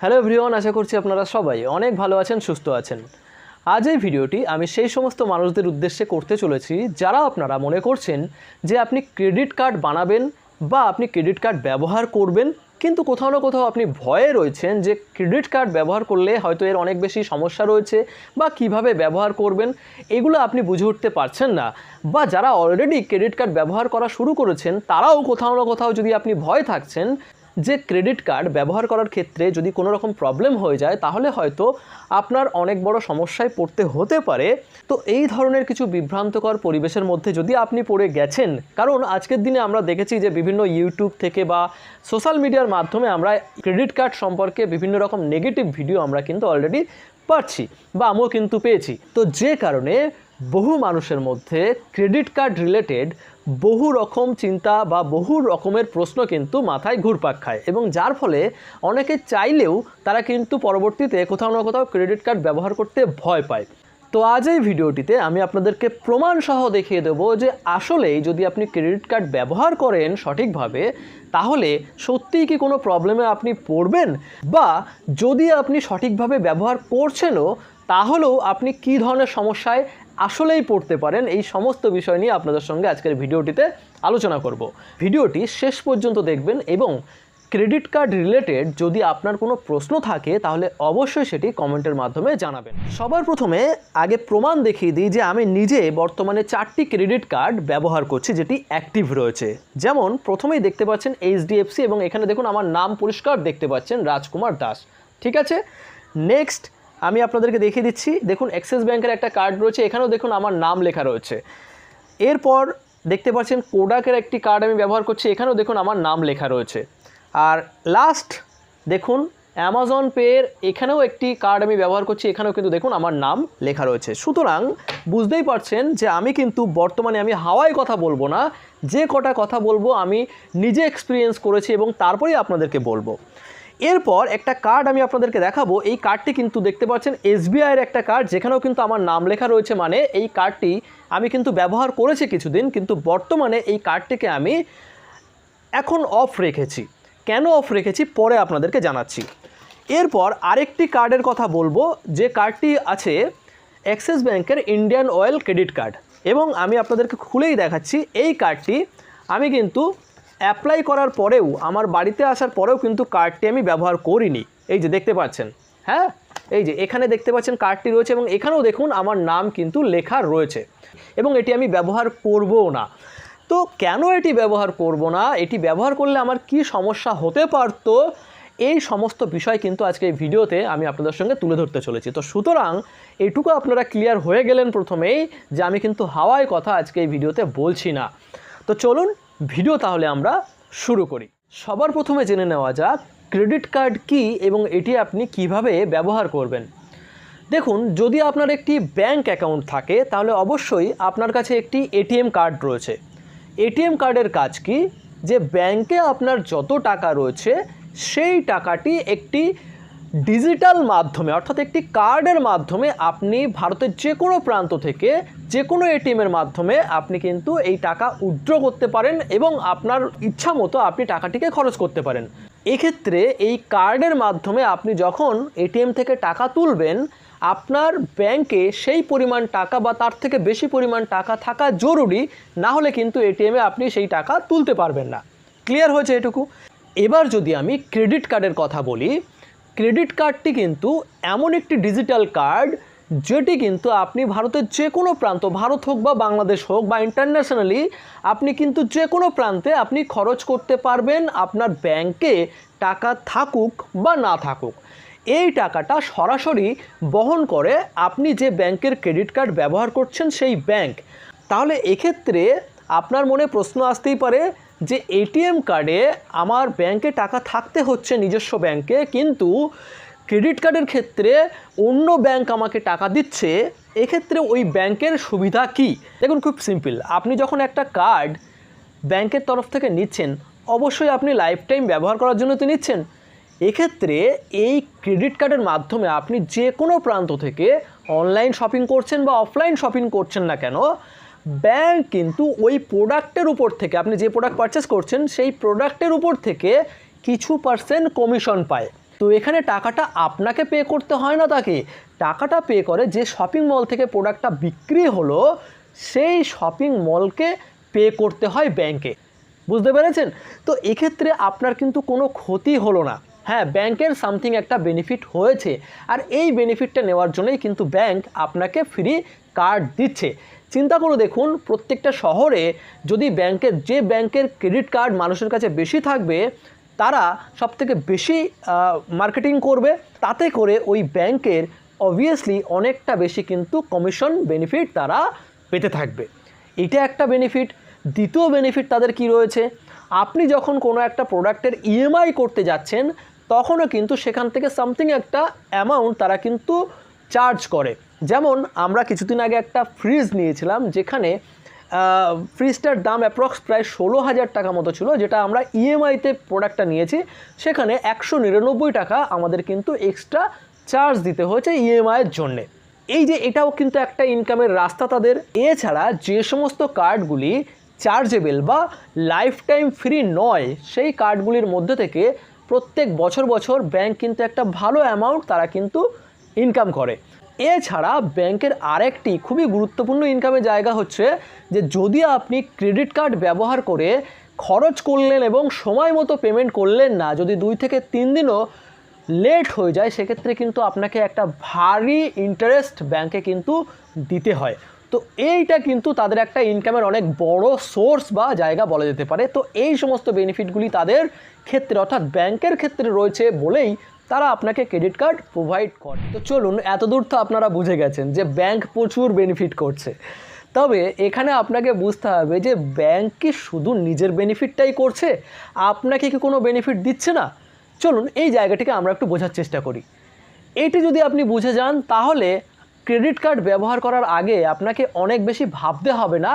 Hello everyone, আশা করছি আপনারা সবাই অনেক ভালো আছেন, সুস্থ আছেন। আজ এই ভিডিওটি আমি সেই সমস্ত মানুষদের উদ্দেশ্যে করতে চলেছি, যারা আপনারা মনে করছেন যে আপনি ক্রেডিট কার্ড বানাবেন বা আপনি ক্রেডিট কার্ড ব্যবহার করবেন, কিন্তু কোথাও না কোথাও আপনি ভয়ে রয়েছেন যে ক্রেডিট কার্ড ব্যবহার করলে হয়তো এর অনেক বেশি সমস্যা রয়েছে বা কীভাবে ব্যবহার করবেন, এগুলো আপনি বুঝে উঠতে পারছেন না। বা যারা অলরেডি ক্রেডিট কার্ড ব্যবহার করা শুরু করেছেন, তারাও কোথাও না কোথাও যদি আপনি ভয় থাকছেন যে ক্রেডিট কার্ড ব্যবহার করার ক্ষেত্রে যদি কোনো রকম প্রবলেম হয়ে যায়, তাহলে হয়তো আপনার অনেক বড় সমস্যায় পড়তে হতে পারে। তো এই ধরনের কিছু বিভ্রান্তকর পরিবেশের মধ্যে যদি আপনি পড়ে গেছেন, কারণ আজকের দিনে আমরা দেখেছি যে বিভিন্ন ইউটিউব থেকে বা সোশ্যাল মিডিয়ার মাধ্যমে আমরা ক্রেডিট কার্ড সম্পর্কে বিভিন্ন রকম নেগেটিভ ভিডিও আমরা কিন্তু অলরেডি পাচ্ছি বা আমিও কিন্তু পেয়েছি। তো যে কারণে বহু মানুষের মধ্যে ক্রেডিট কার্ড রিলেটেড বহু রকম চিন্তা বা বহু রকমের প্রশ্ন কিন্তু মাথায় ঘুরপাক খায় এবং যার ফলে অনেকে চাইলেও তারা কিন্তু পরবর্তীতে কোথাও না কোথাও ক্রেডিট কার্ড ব্যবহার করতে ভয় পায়। তো আজ এই ভিডিওটিতে আমি আপনাদেরকে প্রমাণ সহ দেখিয়ে দেবো যে আসলেই যদি আপনি ক্রেডিট কার্ড ব্যবহার করেন সঠিকভাবে, তাহলে সত্যিই কি কোনো প্রবলেমে আপনি পড়বেন? বা যদি আপনি সঠিকভাবে ব্যবহার করছেনও, তাহলেও আপনি কী ধরনের সমস্যায় আসলেই পড়তে পারেন, এই সমস্ত বিষয় নিয়ে আপনাদের সঙ্গে আজকের ভিডিওটিতে আলোচনা করব। ভিডিওটি শেষ পর্যন্ত দেখবেন এবং ক্রেডিট কার্ড রিলেটেড যদি আপনার কোনো প্রশ্ন থাকে, তাহলে অবশ্যই সেটি কমেন্টের মাধ্যমে জানাবেন। সবার প্রথমে আগে প্রমাণ দেখিয়ে দিই যে আমি নিজে বর্তমানে চারটি ক্রেডিট কার্ড ব্যবহার করছি, যেটি অ্যাক্টিভ রয়েছে। যেমন, প্রথমেই দেখতে পাচ্ছেন এইচডিএফসি এবং এখানে দেখুন আমার নাম পরিষ্কার দেখতে পাচ্ছেন রাজকুমার দাস। ঠিক আছে? নেক্সট আমি আপনাদেরকে দেখিয়ে দিচ্ছি। দেখুন অ্যাক্সিস ব্যাংকের একটা কার্ড রয়েছে। এখানেও দেখুন আমার নাম লেখা রয়েছে। এরপর দেখতে পাচ্ছেন কোডাকের একটি কার্ড আমি ব্যবহার করছি। এখানেও দেখুন আমার নাম লেখা রয়েছে। আর লাস্ট দেখুন অ্যামাজন পের এখানেও একটি কার্ড আমি ব্যবহার করছি। এখানেও কিন্তু দেখুন আমার নাম লেখা রয়েছে। সুতরাং বুঝতেই পারছেন যে আমি কিন্তু বর্তমানে আমি হাওয়ায় কথা বলব না। যে কটা কথা বলব আমি নিজে এক্সপিরিয়েন্স করেছি এবং তারপরেই আপনাদেরকে বলব। এরপর একটা কার্ড আমি আপনাদেরকে দেখাবো। এই কার্ডটি কিন্তু দেখতে পাচ্ছেন এসবিআইয়ের একটা কার্ড যেখানেও কিন্তু আমার নাম লেখা রয়েছে মানে এই কার্ডটি আমি কিন্তু ব্যবহার করেছি কিছুদিন, কিন্তু বর্তমানে এই কার্ডটিকে আমি এখন অফ রেখেছি। কেন অফ রেখেছি? পরে আপনাদেরকে জানাচ্ছি। এরপর আরেকটি কার্ডের কথা বলব, যে কার্ডটি আছে অ্যাক্সিস ব্যাংকের ইন্ডিয়ান অয়েল ক্রেডিট কার্ড এবং আমি আপনাদেরকে খুলেই দেখাচ্ছি, এই কার্ডটি আমি কিন্তু অ্যাপ্লাই করার পরেও, আমার বাড়িতে আসার পরেও কিন্তু কার্ডটি আমি ব্যবহার করিনি। এই যে দেখতে পাচ্ছেন হ্যাঁ? এই যে এখানে দেখতে পাচ্ছেন কার্ডটি রয়েছে এবং এখানেও দেখুন আমার নাম কিন্তু লেখা রয়েছে এবং এটি আমি ব্যবহার করবও না। তো কেন এটি ব্যবহার করব না? এটি ব্যবহার করলে আমার কি সমস্যা হতে পারতো? এই সমস্ত বিষয় কিন্তু আজকে এই ভিডিওতে আমি আপনাদের সঙ্গে তুলে ধরতে চলেছি। তো সুতরাং এইটুকু আপনারা ক্লিয়ার হয়ে গেলেন প্রথমেই যে আমি কিন্তু হাওয়ায় কথা আজকে এই ভিডিওতে বলছি না। তো চলুন ভিডিও তাহলে আমরা শুরু করি। সবার প্রথমে জেনে নেওয়া যাক ক্রেডিট কার্ড কি এবং এটি আপনি কীভাবে ব্যবহার করবেন। দেখুন, যদি আপনার একটি ব্যাংক অ্যাকাউন্ট থাকে, তাহলে অবশ্যই আপনার কাছে একটি এটিএম কার্ড রয়েছে। এটিএম কার্ডের কাজ কি? যে ব্যাংকে আপনার যত টাকা রয়েছে, সেই টাকাটি একটি ডিজিটাল মাধ্যমে, অর্থাৎ একটি কার্ডের মাধ্যমে আপনি ভারতের যে কোনো প্রান্ত থেকে যে কোনো এটিএমের মাধ্যমে আপনি কিন্তু এই টাকা উইথড্র করতে পারেন এবং আপনার ইচ্ছা মতো আপনি টাকাটিকে খরচ করতে পারেন। এক্ষেত্রে এই কার্ডের মাধ্যমে আপনি যখন এটিএম থেকে টাকা তুলবেন, আপনার ব্যাংকে সেই পরিমাণ টাকা বা তার থেকে বেশি পরিমাণ টাকা থাকা জরুরি, না হলে কিন্তু এটিএমে আপনি সেই টাকা তুলতে পারবেন না। ক্লিয়ার হয়েছে এটুকু? এবার যদি আমি ক্রেডিট কার্ডের কথা বলি ক্রেডিট কার্ডটি কিন্তু এমন একটি ডিজিটাল কার্ড যেটি কিন্তু আপনি ভারতের যে কোনো প্রান্ত, ভারত হোক বা বাংলাদেশ হোক বা ইন্টারন্যাশনালি আপনি কিন্তু যে কোনো প্রান্তে আপনি খরচ করতে পারবেন আপনার ব্যাংকে টাকা থাকুক বা না থাকুক। এই টাকাটা সরাসরি বহন করে আপনি যে ব্যাংকের ক্রেডিট কার্ড ব্যবহার করছেন সেই ব্যাংক। তাহলে এক্ষেত্রে আপনার মনে প্রশ্ন আসতেই পারে যে এটিএম কার্ডে আমার ব্যাংকে টাকা থাকতে হচ্ছে নিজস্ব ব্যাংকে কিন্তু ক্রেডিট কার্ডের ক্ষেত্রে অন্য ব্যাংক আমাকে টাকা দিচ্ছে, এক্ষেত্রে ওই ব্যাংকের সুবিধা কি? দেখুন, খুব সিম্পল আপনি যখন একটা কার্ড ব্যাংকের তরফ থেকে নিচ্ছেন, অবশ্যই আপনি লাইফ টাইম ব্যবহার করার জন্য তো নিচ্ছেন। এক্ষেত্রে এই ক্রেডিট কার্ডের মাধ্যমে আপনি যে কোনো প্রান্ত থেকে অনলাইন শপিং করছেন বা অফলাইন শপিং করছেন না কেন ব্যাংক কিন্তু ওই প্রোডাক্টের উপর থেকে আপনি যে প্রোডাক্ট পারচেস করছেন, সেই প্রোডাক্টের উপর থেকে কিছু পার্সেন্ট কমিশন পায়। তো এখানে টাকাটা আপনাকে পে করতে হয় না তাকে। টাকাটা পে করে যে শপিং মল থেকে প্রোডাক্টটা বিক্রি হলো, সেই শপিং মলকে পে করতে হয় ব্যাংকে বুঝতে পেরেছেন? তো এক্ষেত্রে আপনার কিন্তু কোনো ক্ষতি হলো না। হ্যাঁ ব্যাংকের সামথিং একটা বেনিফিট হয়েছে। আর এই বেনিফিটটা নেওয়ার জন্যই কিন্তু ব্যাংক আপনাকে ফ্রি কার্ড দিচ্ছে। চিন্তা করে দেখুন, প্রত্যেকটা শহরে যদি ব্যাংকের, যে ব্যাংকের ক্রেডিট কার্ড মানুষের কাছে বেশি থাকবে, তারা সবথেকে বেশি মার্কেটিং করবে। তাতে করে ওই ব্যাংকের অবভিয়াসলি অনেকটা বেশি কিন্তু কমিশন বেনিফিট তারা পেতে থাকবে। এটা একটা বেনিফিট দ্বিতীয় বেনিফিট তাদের কি রয়েছে? আপনি যখন কোনো একটা প্রোডাক্টের ইএমআই করতে যাচ্ছেন, তখনও কিন্তু সেখান থেকে সামথিং একটা অ্যামাউন্ট তারা কিন্তু চার্জ করে। যেমন আমরা কিছুদিন আগে একটা ফ্রিজ নিয়েছিলাম, যেখানে ফ্রিজটার দাম অ্যাপ্রক্স প্রায় ষোলো হাজার টাকা মতো ছিল, যেটা আমরা ইএমআইতে প্রোডাক্টটা নিয়েছি। সেখানে একশো নিরানব্বই টাকা আমাদের কিন্তু এক্সট্রা চার্জ দিতে হয়েছে ইএমআইয়ের জন্যে। এই যে এটাও কিন্তু একটা ইনকামের রাস্তা তাদের। এছাড়া যে সমস্ত কার্ডগুলি চার্জেবেল বা লাইফ টাইম ফ্রি নয়, সেই কার্ডগুলির মধ্যে থেকে প্রত্যেক বছর বছর ব্যাংক কিন্তু একটা ভালো অ্যামাউন্ট তারা কিন্তু ইনকাম করে। এছাড়া ব্যাংকের আরেকটি খুবই গুরুত্বপূর্ণ ইনকামের জায়গা হচ্ছে যে যদি আপনি ক্রেডিট কার্ড ব্যবহার করে খরচ করলেন এবং সময় মতো পেমেন্ট করলেন না, যদি দুই থেকে তিন দিনও লেট হয়ে যায়, সেক্ষেত্রে কিন্তু আপনাকে একটা ভারী ইন্টারেস্ট ব্যাংকে কিন্তু দিতে হয়। তো এইটা কিন্তু তাদের একটা ইনকামের অনেক বড় সোর্স বা জায়গা বলা যেতে পারে। তো এই সমস্ত বেনিফিটগুলি তাদের ক্ষেত্রে, অর্থাৎ ব্যাংকের ক্ষেত্রে রয়েছে বলেই তারা আপনাকে ক্রেডিট কার্ড প্রোভাইড করে। তো চলুন, এতদূর তো আপনারা বুঝে গেছেন যে ব্যাংক প্রচুর বেনিফিট করছে। তবে এখানে আপনাকে বুঝতে হবে যে ব্যাংক কি শুধু নিজের বেনিফিটটাই করছে? আপনাকে কি কোনো বেনিফিট দিচ্ছে না? চলুন, এই জায়গাটিকে আমরা একটু বোঝার চেষ্টা করি। এইটি যদি আপনি বুঝে যান, তাহলে ক্রেডিট কার্ড ব্যবহার করার আগে আপনাকে অনেক বেশি ভাবতে হবে না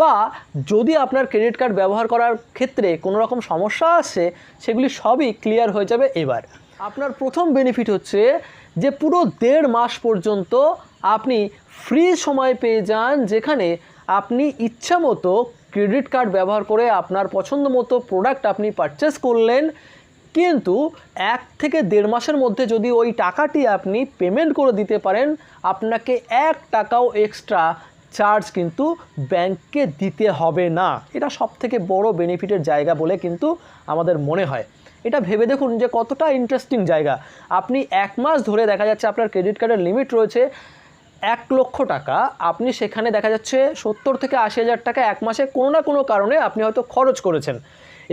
বা যদি আপনার ক্রেডিট কার্ড ব্যবহার করার ক্ষেত্রে কোনো রকম সমস্যা আসে, সেগুলি সবই ক্লিয়ার হয়ে যাবে এবার। আপনার প্রথম বেনিফিট হচ্ছে যে পুরো দেড় মাস পর্যন্ত আপনি ফ্রি সময় পেয়ে যান যেখানে আপনি ইচ্ছা মতো ক্রেডিট কার্ড ব্যবহার করে আপনার পছন্দ মতো প্রোডাক্ট আপনি পারচেস করলেন। কিন্তু এক থেকে দেড় মাসের মধ্যে যদি ওই টাকাটি আপনি পেমেন্ট করে দিতে পারেন, আপনাকে এক টাকাও এক্সট্রা চার্জ কিন্তু ব্যাংককে দিতে হবে না। এটা সব থেকে বড় বেনিফিটের জায়গা বলে কিন্তু আমাদের মনে হয়। এটা ভেবে দেখুন যে কতটা ইন্টারেস্টিং জায়গা। আপনি এক মাস ধরে দেখা যাচ্ছে আপনার ক্রেডিট কার্ডের লিমিট রয়েছে এক লক্ষ টাকা। আপনি সেখানে দেখা যাচ্ছে সত্তর থেকে আশি হাজার টাকা এক মাসে কোনো না কোনো কারণে আপনি হয়তো খরচ করেছেন।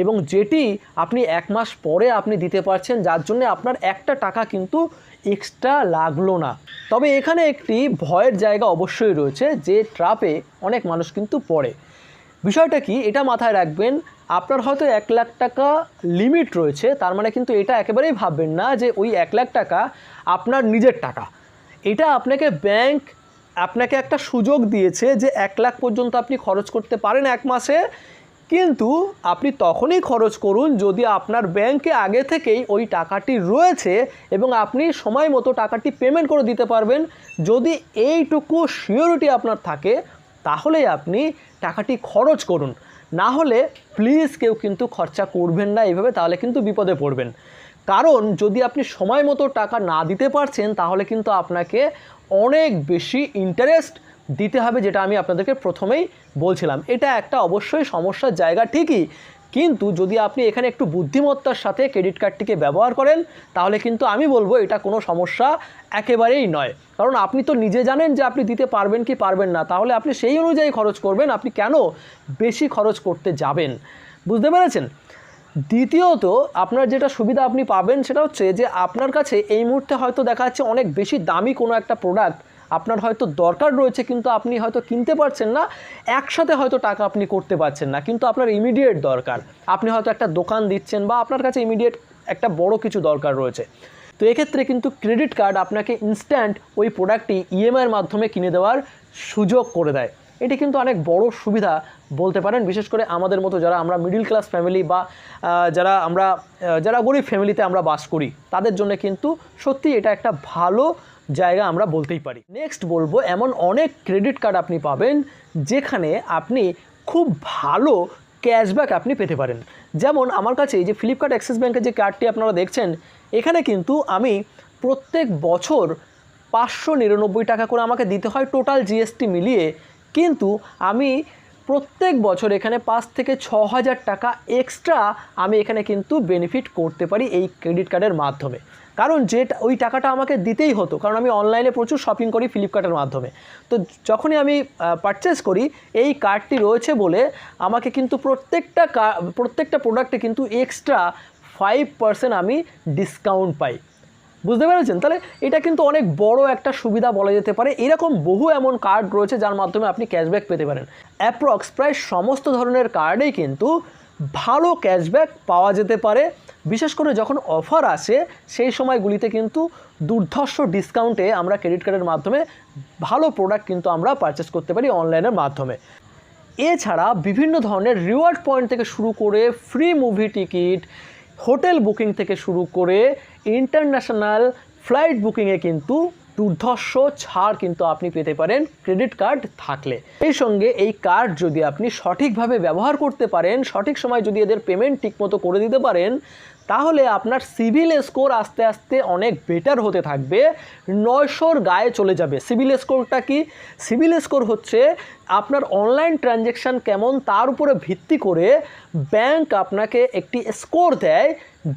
এবং যেটি আপনি এক মাস পরে আপনি দিতে পারছেন, যার জন্য আপনার একটা টাকা কিন্তু এক্সট্রা লাগল না। তবে এখানে একটি ভয়ের জায়গা অবশ্যই রয়েছে, যে ট্রাপে অনেক মানুষ কিন্তু পড়ে। বিষয়টা কি? এটা মাথায় রাখবেন আপনার হয়তো এক লাখ টাকা লিমিট রয়েছে, তার মানে কিন্তু এটা একেবারেই ভাববেন না যে ওই এক লাখ টাকা আপনার নিজের টাকা। এটা আপনাকে ব্যাংক আপনাকে একটা সুযোগ দিয়েছে যে এক লাখ পর্যন্ত আপনি খরচ করতে পারেন এক মাসে, কিন্তু আপনি তখনই খরচ করুন যদি আপনার ব্যাংকে আগে থেকেই ওই টাকাটি রয়েছে এবং আপনি সময় মতো টাকাটি পেমেন্ট করে দিতে পারবেন। যদি এইটুকু সিওরিটি আপনার থাকে, তাহলেই আপনি টাকাটি খরচ করুন। না হলে প্লিজ কেউ কিন্তু খরচা করবেন না এইভাবে, তাহলে কিন্তু বিপদে পড়বেন। কারণ যদি আপনি সময় মতো টাকা না দিতে পারছেন, তাহলে কিন্তু আপনাকে অনেক বেশি ইন্টারেস্ট দিতে হবে, যেটা আমি আপনাদেরকে প্রথমেই বলছিলাম। এটা একটা অবশ্যই সমস্যার জায়গা ঠিকই কিন্তু যদি আপনি এখানে একটু বুদ্ধিমত্তার সাথে ক্রেডিট কার্ডটিকে ব্যবহার করেন, তাহলে কিন্তু আমি বলব এটা কোনো সমস্যা একেবারেই নয়। কারণ আপনি তো নিজে জানেন যে আপনি দিতে পারবেন কি পারবেন না, তাহলে আপনি সেই অনুযায়ী খরচ করবেন, আপনি কেন বেশি খরচ করতে যাবেন? বুঝতে পেরেছেন? দ্বিতীয়ত, আপনার যেটা সুবিধা আপনি পাবেন সেটা হচ্ছে যে আপনার কাছে এই মুহূর্তে হয়তো দেখা যাচ্ছে অনেক বেশি দামি কোনো একটা প্রোডাক্ট আপনার হয়তো দরকার রয়েছে, কিন্তু আপনি হয়তো কিনতে পারছেন না। একসাথে হয়তো টাকা আপনি করতে পারছেন না, কিন্তু আপনার ইমিডিয়েট দরকার। আপনি হয়তো একটা দোকান দিচ্ছেন বা আপনার কাছে ইমিডিয়েট একটা বড় কিছু দরকার রয়েছে। তো এক্ষেত্রে কিন্তু ক্রেডিট কার্ড আপনাকে ইনস্ট্যান্ট ওই প্রোডাক্টটি ইএমআইয়ের মাধ্যমে কিনে দেওয়ার সুযোগ করে দেয়। এটি কিন্তু অনেক বড় সুবিধা বলতে পারেন, বিশেষ করে আমাদের মতো যারা আমরা মিডিল ক্লাস ফ্যামিলি বা যারা আমরা যারা গরিব ফ্যামিলিতে আমরা বাস করি, তাদের জন্য কিন্তু সত্যি এটা একটা ভালো জায়গা আমরা বলতেই পারি। নেক্সট বলব, এমন অনেক ক্রেডিট কার্ড আপনি পাবেন, যেখানে আপনি খুব ভালো ক্যাশব্যাক আপনি পেতে পারেন। যেমন আমার কাছে এই যে ফ্লিপকার্ট অ্যাক্সিস ব্যাঙ্কের যে কার্ডটি আপনারা দেখছেন, এখানে কিন্তু আমি প্রত্যেক বছর পাঁচশো নিরানব্বই টাকা করে আমাকে দিতে হয় টোটাল জিএসটি মিলিয়ে। কিন্তু আমি প্রত্যেক বছর এখানে পাঁচ থেকে ছ হাজার টাকা এক্সট্রা আমি এখানে কিন্তু বেনিফিট করতে পারি এই ক্রেডিট কার্ডের মাধ্যমে। কারণ যে ওই টাকাটা আমাকে দিতেই হতো, কারণ আমি অনলাইনে প্রচুর শপিং করি ফ্লিপকার্টের মাধ্যমে। তো যখনই আমি পারচেস করি, এই কার্ডটি রয়েছে বলে আমাকে কিন্তু প্রত্যেকটা প্রত্যেকটা প্রোডাক্টে কিন্তু এক্সট্রা ফাইভ পার্সেন্ট আমি ডিসকাউন্ট পাই। বুঝতে পেরেছেন? তাহলে এটা কিন্তু অনেক বড় একটা সুবিধা বলা যেতে পারে। এরকম বহু এমন কার্ড রয়েছে যার মাধ্যমে আপনি ক্যাশব্যাক পেতে পারেন। অ্যাপ্রক্স প্রায় সমস্ত ধরনের কার্ডেই কিন্তু ভালো ক্যাশব্যাক পাওয়া যেতে পারে। বিশেষ করে যখন অফার আসে, সেই সময়গুলিতে কিন্তু দুর্ধর্ষ ডিসকাউন্টে আমরা ক্রেডিট কার্ডের মাধ্যমে ভালো প্রোডাক্ট কিন্তু আমরা পারচেস করতে পারি অনলাইনের মাধ্যমে। এছাড়া বিভিন্ন ধরনের রিওয়ার্ড পয়েন্ট থেকে শুরু করে free movie ticket hotel booking থেকে শুরু করে ইন্টারন্যাশনাল ফ্লাইট বুকিংয়ে কিন্তু দুর্ধর্ষ ছাড় কিন্তু আপনি পেতে পারেন ক্রেডিট কার্ড থাকলে। এই সঙ্গে এই কার্ড যদি আপনি সঠিকভাবে ব্যবহার করতে পারেন, সঠিক সময় যদি এদের পেমেন্ট ঠিকমতো করে দিতে পারেন, তাহলে আপনার সিভিল স্কোর আস্তে আস্তে অনেক বেটার হতে থাকবে। নয়শোর গায়ে চলে যাবে। সিভিল স্কোরটা কি? সিভিল স্কোর হচ্ছে আপনার অনলাইন ট্রানজ্যাকশান কেমন তার উপরে ভিত্তি করে ব্যাংক আপনাকে একটি স্কোর দেয়,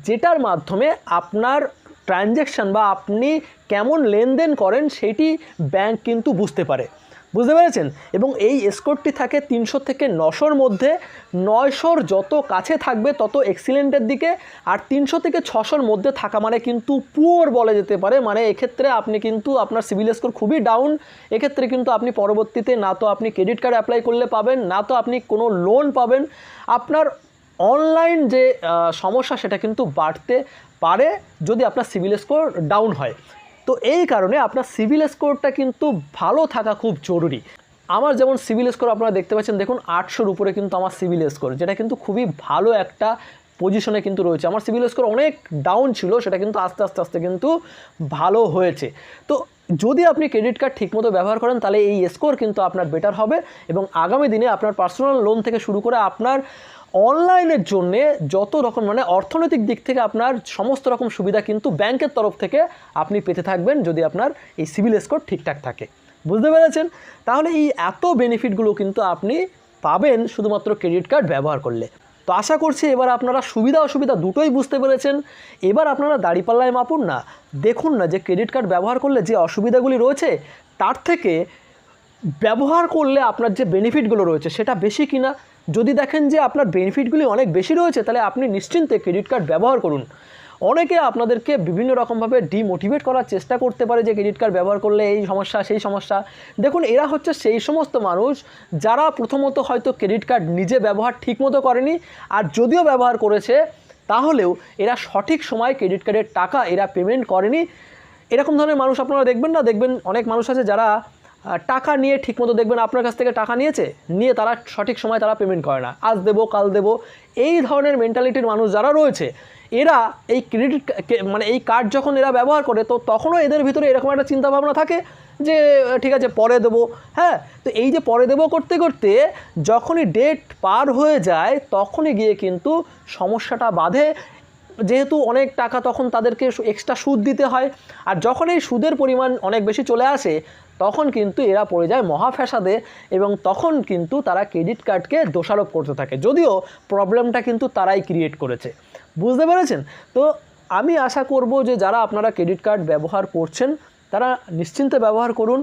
যেটার মাধ্যমে আপনার ট্রানজ্যাকশান বা আপনি কেমন লেনদেন করেন সেটি ব্যাংক কিন্তু বুঝতে পারে। বুঝতে পেরেছেন? এবং এই স্কোরটি থাকে তিনশো থেকে নশোর মধ্যে। নয়শোর যত কাছে থাকবে, তত এক্সিলেন্টের দিকে। আর তিনশো থেকে ছশোর মধ্যে থাকা মানে কিন্তু পুয়ার বলা যেতে পারে। মানে এক্ষেত্রে আপনি কিন্তু আপনার সিভিল স্কোর খুবই ডাউন এক্ষেত্রে কিন্তু আপনি পরবর্তীতে না তো আপনি ক্রেডিট কার্ড অ্যাপ্লাই করলে পাবেন, না তো আপনি কোনো লোন পাবেন। আপনার অনলাইন যে সমস্যা সেটা কিন্তু বাড়তে পারে যদি আপনার সিভিল স্কোর ডাউন হয়। তো এই কারণে আপনার সিভিল স্কোরটা কিন্তু ভালো থাকা খুব জরুরি। আমার যেমন সিভিল স্কোর আপনারা দেখতে পাচ্ছেন, দেখুন আটশোর উপরে কিন্তু আমার সিভিল স্কোর, যেটা কিন্তু খুবই ভালো একটা পজিশনে কিন্তু রয়েছে। আমার সিভিল স্কোর অনেক ডাউন ছিল, সেটা কিন্তু আস্তে আস্তে আস্তে কিন্তু ভালো হয়েছে। তো যদি আপনি ক্রেডিট কার্ড ঠিকমতো ব্যবহার করেন, তাহলে এই স্কোর কিন্তু আপনার বেটার হবে এবং আগামী দিনে আপনার পার্সোনাল লোন থেকে শুরু করে আপনার অনলাইনের জন্যে যত রকম মানে অর্থনৈতিক দিক থেকে আপনার সমস্ত রকম সুবিধা কিন্তু ব্যাংকের তরফ থেকে আপনি পেতে থাকবেন যদি আপনার এই সিভিল স্কোর ঠিকঠাক থাকে। বুঝতে পেরেছেন? তাহলে এই এত বেনিফিটগুলো কিন্তু আপনি পাবেন শুধুমাত্র ক্রেডিট কার্ড ব্যবহার করলে। তো আশা করছি এবার আপনারা সুবিধা অসুবিধা দুটোই বুঝতে পেরেছেন। এবার আপনারা দাড়িপাল্লায় মাপুন না। দেখুন না যে ক্রেডিট কার্ড ব্যবহার করলে যে অসুবিধাগুলি রয়েছে, তার থেকে ব্যবহার করলে আপনার যে বেনিফিটগুলো রয়েছে সেটা বেশি কিনা? যদি দেখেন যে আপনার বেনিফিটগুলি অনেক বেশি রয়েছে, তাহলে আপনি নিশ্চিন্তে ক্রেডিট কার্ড ব্যবহার করুন। অনেকে আপনাদেরকে বিভিন্ন রকমভাবে ডিমোটিভেট করার চেষ্টা করতে পারে যে ক্রেডিট কার্ড ব্যবহার করলে এই সমস্যা, সেই সমস্যা। দেখুন, এরা হচ্ছে সেই সমস্ত মানুষ যারা প্রথমত হয়তো ক্রেডিট কার্ড নিজে ব্যবহার ঠিকমতো করেনি, আর যদিও ব্যবহার করেছে, তাহলেও এরা সঠিক সময় ক্রেডিট কার্ডের টাকা এরা পেমেন্ট করেনি। এরকম ধরনের মানুষ আপনারা দেখবেন না? দেখবেন অনেক মানুষ আছে যারা টাকা নিয়ে ঠিকমতো দেখবেন আপনার কাছ থেকে টাকা নিয়েছে, নিয়ে তারা সঠিক সময় তারা পেমেন্ট করে না। আজ দেবো, কাল দেবো, এই ধরনের মেন্টালিটির মানুষ যারা রয়েছে, এরা এই ক্রেডিট মানে এই কার্ড যখন এরা ব্যবহার করে, তো তখনও এদের ভিতরে এরকম একটা চিন্তাভাবনা থাকে যে, ঠিক আছে, পরে দেবো হ্যাঁ? তো এই যে পরে দেবো করতে করতে, যখনই ডেট পার হয়ে যায়, তখনই গিয়ে কিন্তু সমস্যাটা বাধে। যেহেতু অনেক টাকা তখন তাদেরকে এক্সট্রা সুদ দিতে হয়, আর যখন এই সুদের পরিমাণ অনেক বেশি চলে আসে তখন কিন্তু এরা পড়ে যায় মহা ফ্যাসাদে এবং তখন কিন্তু তারা ক্রেডিট কার্ডকে দোষারোপ করতে থাকে। যদিও প্রবলেমটা কিন্তু তারাই ক্রিয়েট করেছে। বুঝতে পেরেছেন? তো আমি আশা করব যে যারা আপনারা ক্রেডিট কার্ড ব্যবহার করছেন তারা নিশ্চিন্তে ব্যবহার করুন।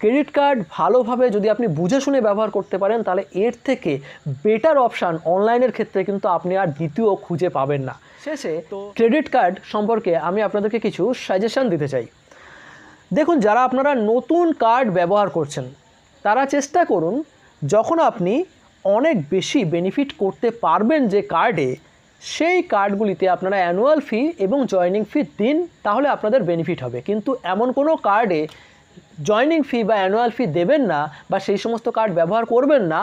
ক্রেডিট কার্ড ভালোভাবে যদি আপনি বুঝে শুনে ব্যবহার করতে পারেন তাহলে এর থেকে বেটার অপশান অনলাইনের ক্ষেত্রে কিন্তু আপনি আর দ্বিতীয় খুঁজে পাবেন না। শেষে তো ক্রেডিট কার্ড সম্পর্কে আমি আপনাদেরকে কিছু সাজেশান দিতে চাই। দেখুন, যারা আপনারা নতুন কার্ড ব্যবহার করছেন, তারা চেষ্টা করুন, যখন আপনি অনেক বেশি বেনিফিট করতে পারবেন যে কার্ডে সেই কার্ডগুলিতে আপনারা অ্যানুয়াল ফি এবং জয়নিং ফি দিন, তাহলে আপনাদের বেনিফিট হবে। কিন্তু এমন কোনো কার্ডে জয়নিং ফি বা অ্যানুয়াল ফি দেবেন না বা সেই সমস্ত কার্ড ব্যবহার করবেন না,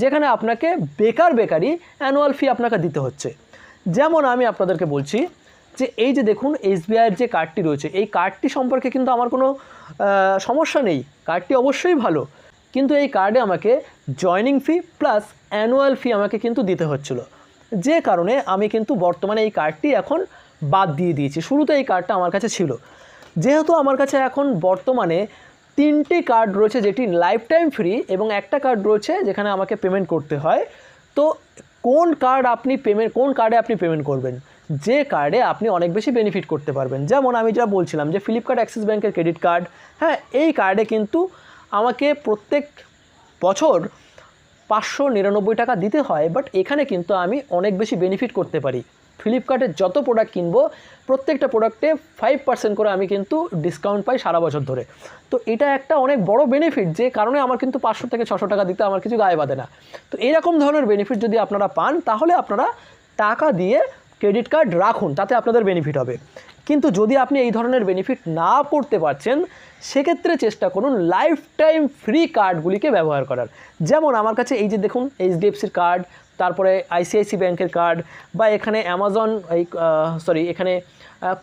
যেখানে আপনাকে বেকার বেকারই অ্যানুয়াল ফি আপনাকে দিতে হচ্ছে। যেমন আমি আপনাদেরকে বলছি যে এই যে দেখুন এসবিআইয়ের যে কার্ডটি রয়েছে, এই কার্ডটি সম্পর্কে কিন্তু আমার কোনো সমস্যা নেই। কার্ডটি অবশ্যই ভালো। কিন্তু এই কার্ডে আমাকে joining fee plus annual fee আমাকে কিন্তু দিতে হচ্ছিল। যে কারণে আমি কিন্তু বর্তমানে এই কার্ডটি এখন বাদ দিয়ে দিয়েছি। শুরুতে এই কার্ডটা আমার কাছে ছিল। যেহেতু আমার কাছে এখন বর্তমানে তিনটি কার্ড রয়েছে যেটি লাইফ টাইম ফ্রি এবং একটা কার্ড রয়েছে যেখানে আমাকে পেমেন্ট করতে হয়। তো কোন কার্ড আপনি পেমেন্ট কোন কার্ডে আপনি পেমেন্ট করবেন? যে কার্ডে আপনি অনেক বেশি বেনিফিট করতে পারবেন। যেমন আমি যা বলছিলাম যে ফ্লিপকার্ট অ্যাক্সিস ব্যাংকের ক্রেডিট কার্ড হ্যাঁ এই কার্ডে কিন্তু আমাকে প্রত্যেক বছর পাঁচশো নিরানব্বই টাকা দিতে হয় বাট এখানে কিন্তু আমি অনেক বেশি বেনিফিট করতে পারি। ফ্লিপকার্টের যত প্রোডাক্ট কিনবো, প্রত্যেকটা প্রোডাক্টে ফাইভ পার্সেন্ট করে আমি কিন্তু ডিসকাউন্ট পাই সারা বছর ধরে। তো এটা একটা অনেক বড় বেনিফিট যে কারণে আমার কিন্তু পাঁচশো থেকে ছশো টাকা দিতে আমার কিছু গায়ে বাঁধে না। তো এরকম ধরনের বেনিফিট যদি আপনারা পান, তাহলে আপনারা টাকা দিয়ে ক্রেডিট কার্ড রাখুন, তাতে আপনাদের বেনিফিট হবে। কিন্তু যদি আপনি এই ধরনের বেনিফিট না পড়তে পারছেন, সেক্ষেত্রে চেষ্টা করুন লাইফ টাইম ফ্রি কার্ডগুলিকে ব্যবহার করার। যেমন আমার কাছে এই যে দেখুন এইচডিএফসির কার্ড তারপরে আইসিআইসি ব্যাংকের কার্ড বা এখানে অ্যামাজন এই সরি এখানে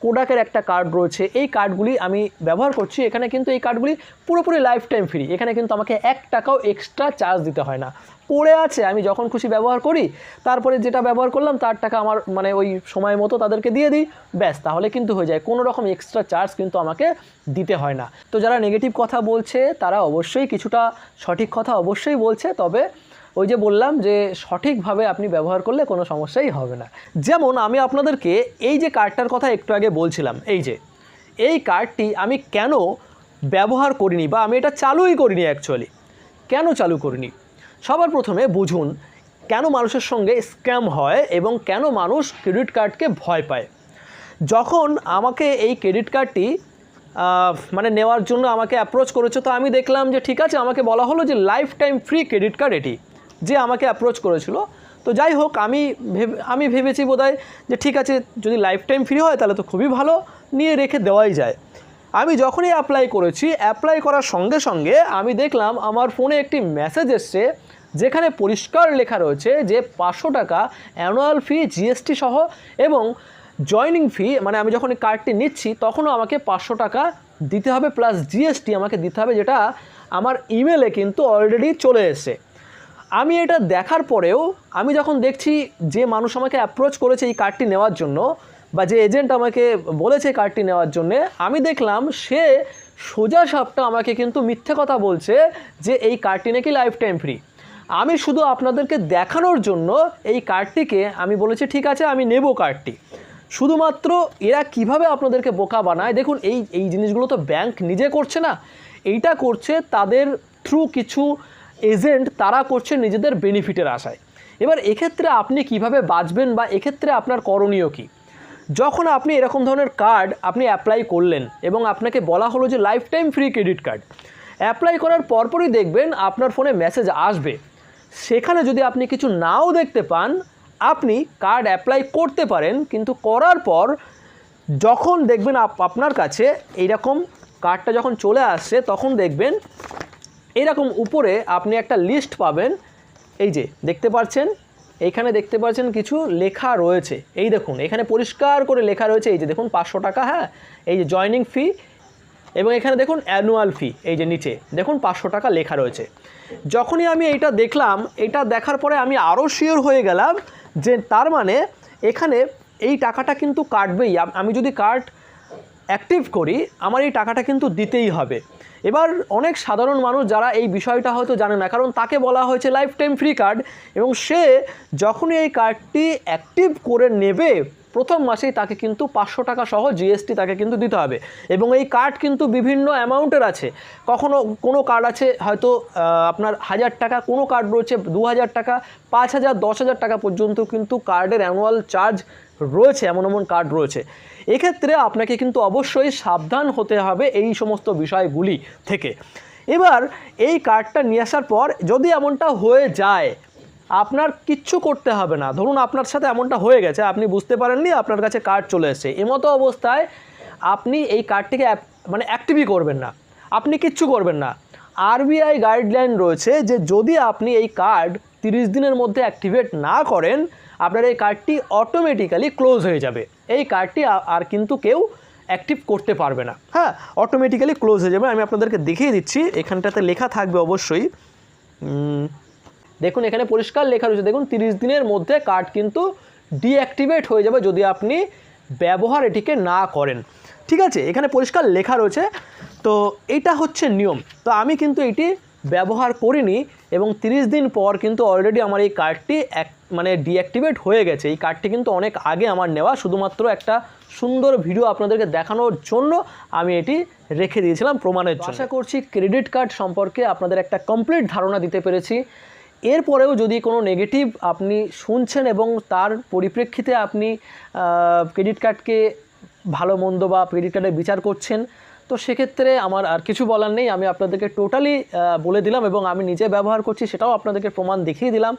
কোডাকের একটা কার্ড রয়েছে। এই কার্ডগুলি আমি ব্যবহার করছি। এখানে কিন্তু এই কার্ডগুলি পুরোপুরি লাইফ টাইম ফ্রি এখানে কিন্তু আমাকে এক টাকাও এক্সট্রা চার্জ দিতে হয় না। পড়ে আছে, আমি যখন খুশি ব্যবহার করি, তারপরে যেটা ব্যবহার করলাম, তার টাকা আমার মানে ওই সময় মতো তাদেরকে দিয়ে দিই। ব্যাস, তাহলে কিন্তু হয়ে যায়। কোনো রকম এক্সট্রা চার্জ কিন্তু আমাকে দিতে হয় না। তো যারা নেগেটিভ কথা বলছে, তারা অবশ্যই কিছুটা সঠিক কথা অবশ্যই বলছে। তবে ওই যে বললাম যে সঠিকভাবে আপনি ব্যবহার করলে কোনো সমস্যাই হবে না। যেমন আমি আপনাদেরকে এই যে কার্ডটার কথা একটু আগে বলছিলাম, এই যে, এই কার্ডটি আমি কেন ব্যবহার করিনি বা আমি এটা চালুই করিনি অ্যাকচুয়ালি কেন চালু করিনি? সবার প্রথমে বুঝুন, কেন মানুষের সঙ্গে স্ক্যাম হয় এবং কেন মানুষ ক্রেডিট কার্ডকে ভয় পায়? যখন আমাকে এই ক্রেডিট কার্ডটি মানে নেওয়ার জন্য আমাকে অ্যাপ্রোচ করেছে, তো আমি দেখলাম যে ঠিক আছে, আমাকে বলা হলো যে life time free credit card এটি। যে আমাকে অ্যাপ্রোচ করেছিল। তো যাই হোক, আমি ভেবে, আমি ভেবেছি বোধহয় যে ঠিক আছে, যদি লাইফ টাইম ফ্রি হয় তাহলে তো খুবই ভালো, নিয়ে রেখে দেওয়াই যায়। আমি যখনই অ্যাপ্লাই করেছি অ্যাপ্লাই করার সঙ্গে সঙ্গে আমি দেখলাম আমার ফোনে একটি মেসেজ এসছে, যেখানে পরিষ্কার লেখা রয়েছে যে পাঁচশো টাকা অ্যানুয়াল ফি জিএসটি সহ এবং জয়নিং ফি মানে আমি যখন কার্ডটি নিচ্ছি, তখনও আমাকে পাঁচশো টাকা দিতে হবে প্লাস জিএসটি আমাকে দিতে হবে, যেটা আমার ইমেলে কিন্তু অলরেডি চলে এসেছে। আমি এটা দেখার পরেও আমি যখন দেখছি যে মানুষ আমাকে অ্যাপ্রোচ করেছে এই কার্ডটি নেওয়ার জন্য বা যে এজেন্ট আমাকে বলেছে কার্ডটি নেওয়ার জন্যে, আমি দেখলাম সে সোজা সাপটা আমাকে কিন্তু মিথ্যে কথা বলছে যে এই কার্ডটি নাকি লাইফ টাইম ফ্রি আমি শুধু আপনাদেরকে দেখানোর জন্য এই কার্ডটিকে আমি বলেছি, ঠিক আছে, আমি নেব কার্ডটি শুধুমাত্র এরা কীভাবে আপনাদেরকে বোকা বানায়? দেখুন, এই এই জিনিসগুলো তো ব্যাংক নিজে করছে না। এইটা করছে তাদের থ্রু কিছু এজেন্ট তারা করছে নিজেদের বেনিফিটের আশায়। এবার এক্ষেত্রে আপনি কীভাবে বাঁচবেন বা এক্ষেত্রে আপনার করণীয় কী? যখন আপনি এরকম ধরনের কার্ড আপনি অ্যাপ্লাই করলেন এবং আপনাকে বলা হলো যে lifetime free credit card apply করার পরপরই দেখবেন আপনার ফোনে মেসেজ আসবে। সেখানে যদি আপনি কিছু নাও দেখতে পান, আপনি কার্ড অ্যাপ্লাই করতে পারেন, কিন্তু করার পর যখন দেখবেন আপ- আপনার কাছে এইরকম কার্ডটা যখন চলে আসছে, তখন দেখবেন এইরকম উপরে আপনি একটা লিস্ট পাবেন। এই যে, দেখতে পাচ্ছেন? এইখানে দেখতে পাচ্ছেন কিছু লেখা রয়েছে। এই দেখুন, এখানে পরিষ্কার করে লেখা রয়েছে। এই যে, দেখুন, পাঁচশো টাকা হ্যাঁ? এই যে জয়নিং ফি এবং এখানে দেখুন অ্যানুয়াল ফি এই যে, নিচে। দেখুন, পাঁচশো টাকা লেখা রয়েছে। যখনই আমি এইটা দেখলাম এটা দেখার পরে আমি আরও শিওর হয়ে গেলাম যে, তার মানে এখানে এই টাকাটা কিন্তু কাটবেই। আমি যদি কার্ড অ্যাক্টিভ করি, আমার এই টাকাটা কিন্তু দিতেই হবে। এবার অনেক সাধারণ মানুষ যারা এই বিষয়টা হয়তো জানে না, কারণ তাকে বলা হয়েছে লাইফ টাইম ফ্রি কার্ড এবং সে যখনই এই কার্ডটি অ্যাক্টিভ করে নেবে, প্রথম মাসেই তাকে কিন্তু পাঁচশো টাকা সহ জিএসটি তাকে কিন্তু দিতে হবে এবং এই কার্ড কিন্তু বিভিন্ন অ্যামাউন্টের আছে। কখনো কোনো কার্ড আছে হয়তো আপনার হাজার টাকা, কোনো কার্ড রয়েছে দু হাজার টাকা, পাঁচ হাজার, দশ হাজার টাকা পর্যন্ত কিন্তু কার্ডের অ্যানুয়াল চার্জ রয়েছে, এমন এমন কার্ড রয়েছে। এক্ষেত্রে আপনাকে কিন্তু অবশ্যই সাবধান হতে হবে এই সমস্ত বিষয়গুলি থেকে। এবার এই কার্ডটা নিয়ে আসার পর যদি এমনটা হয়ে যায়, আপনার কিচ্ছু করতে হবে না। ধরুন আপনার সাথে এমনটা হয়ে গেছে, আপনি বুঝতে পারেননি আপনার কাছে কার্ড চলে এসেছে। এমতো অবস্থায় আপনি এই কার্ডটিকে মানে অ্যাক্টিভই করবেন না। আপনি কিচ্ছু করবেন না। আরবিআই গাইডলাইন রয়েছে যে যদি আপনি এই কার্ড তিরিশ দিনের মধ্যে অ্যাক্টিভেট না করেন, আপনার এই কার্ডটি অটোমেটিক্যালি ক্লোজ হয়ে যাবে। এই কার্ডটি আর কিন্তু কেউ অ্যাক্টিভ করতে পারবে না। হ্যাঁ অটোমেটিক্যালি ক্লোজ হয়ে যাবে। আমি আপনাদেরকে দেখিয়ে দিচ্ছি, এখানটাতে লেখা থাকবে অবশ্যই। দেখুন, এখানে পরিষ্কার লেখা রয়েছে। দেখুন, তিরিশ দিনের মধ্যে কার্ড কিন্তু ডিঅ্যাক্টিভেট হয়ে যাবে যদি আপনি ব্যবহার এটিকে না করেন। ঠিক আছে, এখানে পরিষ্কার লেখা রয়েছে। তো এটা হচ্ছে নিয়ম। তো আমি কিন্তু এটি ব্যবহার করিনি এবং 30 দিন পর কিন্তু অলরেডি আমার এই কার্ডটি এক মানে ডিঅ্যাক্টিভেট হয়ে গেছে। এই কার্ডটি কিন্তু অনেক আগে আমার নেওয়া, শুধুমাত্র একটা সুন্দর ভিডিও আপনাদেরকে দেখানোর জন্য আমি এটি রেখে দিয়েছিলাম প্রমাণের জন্য। আশা করছি ক্রেডিট কার্ড সম্পর্কে আপনাদের একটা কমপ্লিট ধারণা দিতে পেরেছি। এরপরেও যদি কোনো নেগেটিভ আপনি শুনছেন এবং তার পরিপ্রেক্ষিতে আপনি ক্রেডিট কার্ডকে ভালো, মন্দ বা ক্রেডিট কার্ডের বিচার করছেন, তো সেক্ষেত্রে আমার আর কিছু বলার নেই। আমি আপনাদেরকে টোটালি বলে দিলাম এবং আমি নিজে ব্যবহার করছি, সেটাও আপনাদেরকে প্রমাণ দেখিয়ে দিলাম।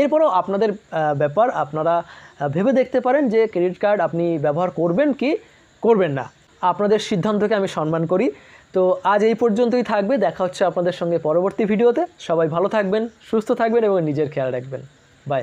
এরপরও আপনাদের ব্যাপার, আপনারা ভেবে দেখতে পারেন যে ক্রেডিট কার্ড আপনি ব্যবহার করবেন কি করবেন না। আপনাদের সিদ্ধান্তকে আমি সম্মান করি। তো আজ এই পর্যন্তই থাকবে। দেখা হচ্ছে আপনাদের সঙ্গে পরবর্তী ভিডিওতে। সবাই ভালো থাকবেন, সুস্থ থাকবেন এবং নিজের খেয়াল রাখবেন। বাই